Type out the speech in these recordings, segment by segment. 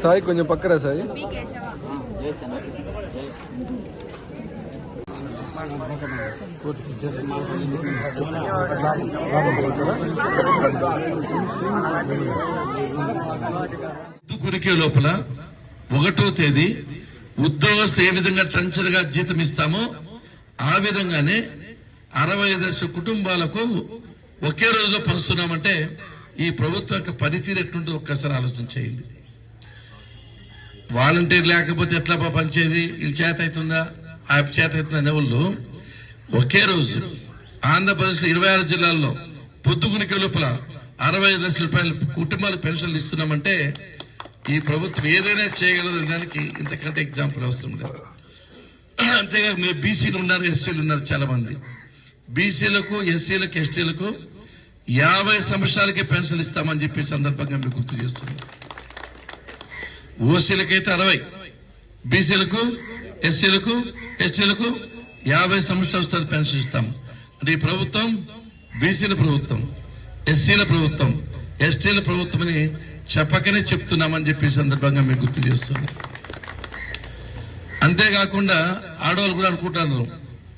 సాయి కొంచెం పక్కరా సాయి? కురికే లోపల ఒకటో తేదీ ఉద్యోగస్తు ఏ విధంగా ట్రంచర్గా జీతం ఇస్తామో ఆ విధంగానే అరవై ఐదు లక్షల కుటుంబాలకు ఒకే రోజులో పంచుతున్నామంటే ఈ ప్రభుత్వం యొక్క పనితీరు ఎట్లుంటుందో ఒక్కసారి ఆలోచన చేయండి. వాలంటీర్ లేకపోతే ఎట్లా పా పంచేది వీళ్ళ చేత అవుతుందా? ఆ చేత అవుతుందా అనే వాళ్ళు ఒకే రోజు ఆంధ్రప్రదేశ్ ఇరవై ఆరు జిల్లాల్లో పొద్దుకునికే లోపల అరవై ఐదు లక్షల రూపాయల కుటుంబాలకు పెన్షన్లు ఇస్తున్నామంటే ఈ ప్రభుత్వం ఏదైనా చేయగలదు దానికి ఇంతకంటే ఎగ్జాంపుల్ అవసరం లేదు. అంతేకాక మీరు బీసీలు ఉన్నారు ఎస్సీలు ఉన్నారు చాలా మంది బీసీలకు ఎస్సీలకు ఎస్టీలకు యాభై సంవత్సరాలకే పెన్షన్ ఇస్తామని చెప్పి సందర్భంగా మీకు గుర్తు చేస్తున్నాం ఓసీలకైతే అరవై బీసీలకు ఎస్సీలకు ఎస్టీలకు యాభై సంవత్సరాల పెన్షన్ ఇస్తాం. అంటే ఈ ప్రభుత్వం బీసీల ప్రభుత్వం ఎస్సీల ప్రభుత్వం ఎస్టీల ప్రభుత్వం అని చెప్పకనే చెప్తున్నామని చెప్పి సందర్భంగా మీకు గుర్తు చేస్తున్నాం. అంతేకాకుండా ఆడవాళ్ళు కూడా అనుకుంటారు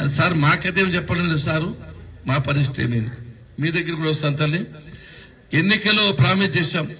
అది సార్ మాకైతే చెప్పడం లేదు సారు మా పరిస్థితి మీ దగ్గర కూడా వస్తాను తల్లి. ఎన్నికల్లో ప్రామిస్ చేశాం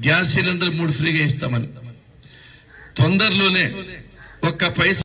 గ్యాస్ సిలిండర్ మూడు ఫ్రీగా ఇస్తామని. తొందరలోనే ఒక్క పైసా